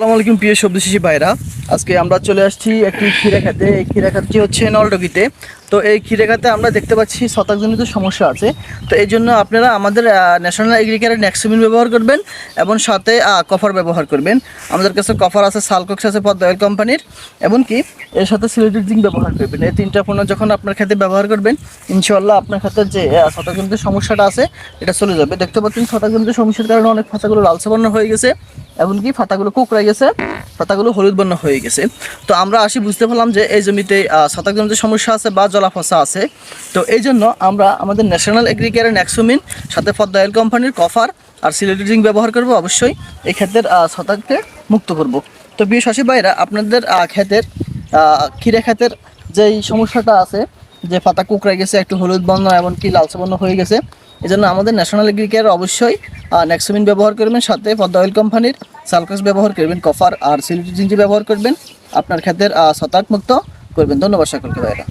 আসসালামু আলাইকুম, প্রিয় সবজি শিশি ভাইরা। আজকে আমরা চলে আসছি একটি ক্ষীরা খাতে এই ক্ষীরা খাতটি হচ্ছে নলডগিতে তো এই ক্ষীরা খাতে আমরা দেখতে পাচ্ছি শতাকজনিত সমস্যা আছে। তো এই জন্য আপনারা আমাদের ন্যাশনাল এগ্রিকালচার নেক্সমিন ব্যবহার করবেন এবং সাথে কফার ব্যবহার করবেন। আমাদের কাছে কফার আছে সালকক্স আছে পদ্মা অয়েল কোম্পানির এমনকি এর সাথে সিলেটেড জিঙ্ক ব্যবহার করবেন। এই তিনটা পণ্য যখন আপনার খেতে ব্যবহার করবেন ইনশাল্লাহ আপনার খাতে যে শতাকজনিত সমস্যাটা আছে, এটা চলে যাবে। দেখতে পাচ্ছেন শতাকজনিত সমস্যার কারণে অনেক পাতাগুলো লালচে বর্ণ হয়ে গেছে এমনকি ফাতাগুলো কুকড়ে গেছে। পাতাগুলো হলুদ বর্ণ হয়ে গেছে। তো আমরা আসি বুঝতে পারলাম যে এই জমিতে শতাকজনিত সমস্যা আছে বা জলাফসা আছে। তো এই জন্য আমরা আমাদের ন্যাশনাল এগ্রিকেয়ারের ন্যাক্সোমিন, সাথে পদ্মা অয়েল কোম্পানির কফার আর জিঙ্ক ব্যবহার করব অবশ্যই। এই ক্ষেতের শতাককে মুক্ত করব। তো বিয়ে শাসী ভাইরা আপনাদের ক্ষেতের ক্ষীরা ক্ষেতের যেই সমস্যাটা আছে, যে পাতা কুকড়ে গেছে, একটু হলুদ বর্ণ এমনকি লালচে বর্ণ হয়ে গেছে এই জন্য আমাদের ন্যাশনাল এগ্রিকেয়ার অবশ্যই নেক্সোমিন ব্যবহার করবেন সাথে পদ্মা অয়েল কোম্পানির সালকাস ব্যবহার করবেন কফার আর সিলিটি জিঞ্জি ব্যবহার করবেন। আপনার ক্ষেতের আহ, শতাক মুক্ত করবেন। ধন্যবাদ সকলকে ভাইরা